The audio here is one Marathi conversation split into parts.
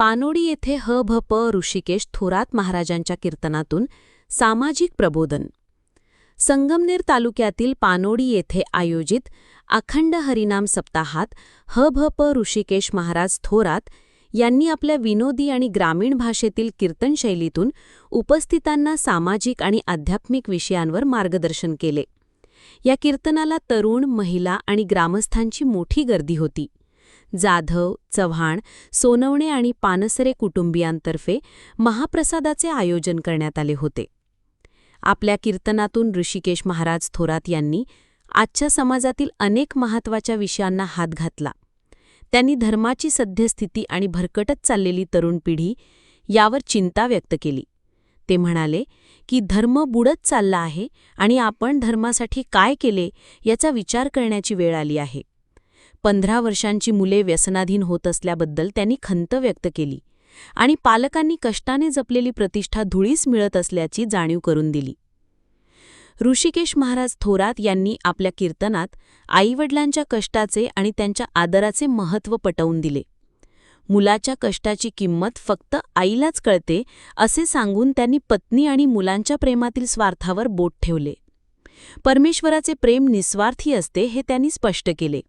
पानोडी येथे ह भ प ऋषिकेश थोरात महाराजांच्या कीर्तनातून सामाजिक प्रबोधन. संगमनेर तालुक्यातील पानोडी येथे आयोजित अखंड हरिनाम सप्ताहात ह भ प ऋषिकेश महाराज थोरात यांनी आपल्या विनोदी आणि ग्रामीण भाषेतील कीर्तनशैलीतून उपस्थितांना सामाजिक आणि आध्यात्मिक विषयांवर मार्गदर्शन केले. या कीर्तनाला तरुण महिला आणि ग्रामस्थांची मोठी गर्दी होती. जाधव चव्हाण सोनवणे आणि पानसरे कुटुंबियांतर्फे महाप्रसादाचे आयोजन करण्यात आले होते. आपल्या कीर्तनातून ऋषिकेश महाराज थोरात यांनी आजच्या समाजातील अनेक महत्त्वाच्या विषयांना हात घातला. त्यांनी धर्माची सद्यस्थिती आणि भरकटत चाललेली तरुण पिढी यावर चिंता व्यक्त केली. ते म्हणाले की धर्म बुडत चालला आहे आणि आपण धर्मासाठी काय केले याचा विचार करण्याची वेळ आली आहे. पंधरा वर्षांची मुले व्यसनाधीन होत असल्याबद्दल त्यांनी खंत व्यक्त केली आणि पालकांनी कष्टाने जपलेली प्रतिष्ठा धुळीस मिळत असल्याची जाणीव करून दिली. ऋषिकेश महाराज थोरात यांनी आपल्या कीर्तनात आईवडिलांच्या कष्टाचे आणि त्यांच्या आदराचे महत्त्व पटवून दिले. मुलाच्या कष्टाची किंमत फक्त आईलाच कळते असे सांगून त्यांनी पत्नी आणि मुलांच्या प्रेमातील स्वार्थावर बोट ठेवले. परमेश्वराचे प्रेम निस्वार्थी असते हे त्यांनी स्पष्ट केले.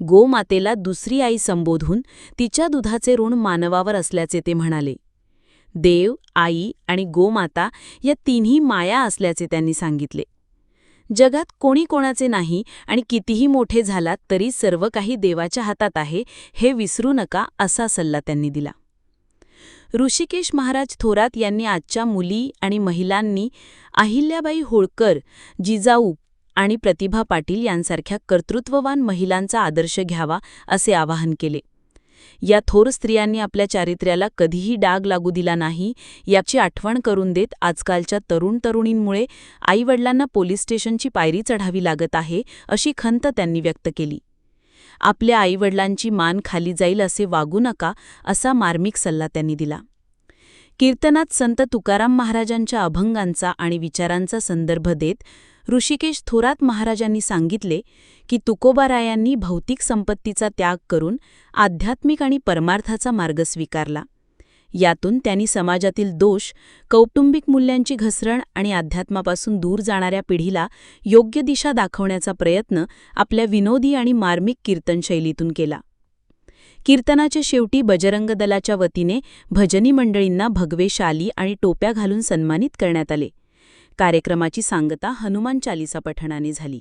गोमातेला दुसरी आई संबोधून तिच्या दुधाचे ऋण मानवावर असल्याचे ते म्हणाले. देव आई आणि गोमाता या तिन्ही माया असल्याचे त्यांनी सांगितले. जगात कोणी कोणाचे नाही आणि कितीही मोठे झालात तरी सर्व काही देवाच्या हातात आहे हे विसरू नका असा सल्ला त्यांनी दिला. ऋषिकेश महाराज थोरात यांनी आजच्या मुली आणि महिलांनी अहिल्याबाई होळकर जिजाऊ आणि प्रतिभा पाटील यांसारख्या कर्तृत्ववान महिलांचा आदर्श घ्यावा असे आवाहन केले. या थोर स्त्रियांनी आपल्या चारित्र्याला कधीही डाग लागू दिला नाही याची आठवण करून देत आजकालच्या तरुण तरुणींमुळे आईवडिलांना पोलीस स्टेशनची पायरी चढावी लागत आहे अशी खंत त्यांनी व्यक्त केली. आपल्या आईवडिलांची मान खाली जाईल असे वागू नका असा मार्मिक सल्ला त्यांनी दिला. कीर्तनात संत तुकाराम महाराजांच्या अभंगांचा आणि विचारांचा संदर्भ देत ऋषिकेश थोरात महाराजांनी सांगितले की तुकोबारायांनी भौतिक संपत्तीचा त्याग करून आध्यात्मिक आणि परमार्थाचा मार्ग स्वीकारला. यातून त्यांनी समाजातील दोष कौटुंबिक मूल्यांची घसरण आणि अध्यात्मापासून दूर जाणाऱ्या पिढीला योग्य दिशा दाखवण्याचा प्रयत्न आपल्या विनोदी आणि मार्मिक कीर्तनशैलीतून केला. कीर्तनाच्या शेवटी बजरंग दलाच्या वतीने भजनी मंडळींना भगवे शाली आणि टोप्या घालून सन्मानित करण्यात आले. कार्यक्रमाची सांगता हनुमान चालिसा पठणाने झाली.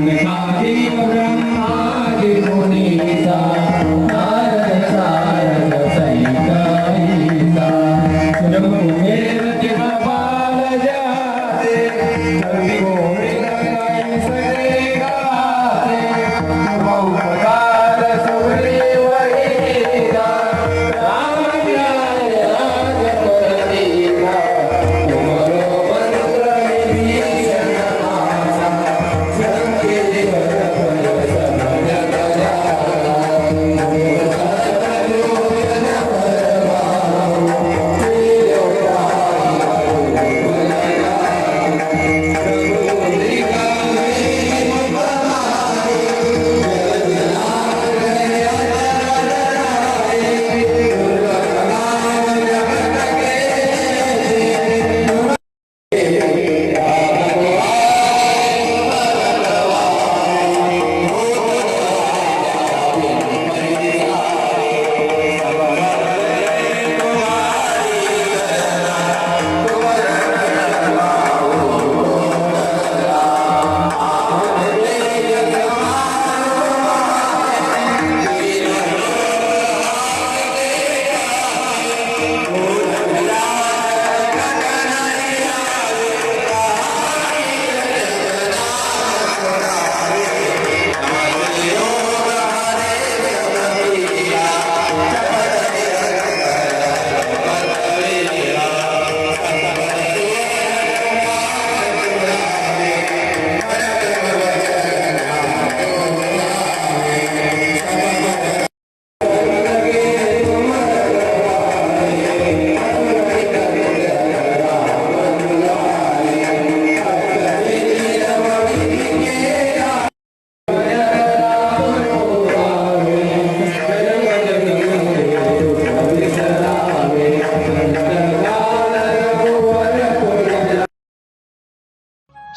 and the coffee.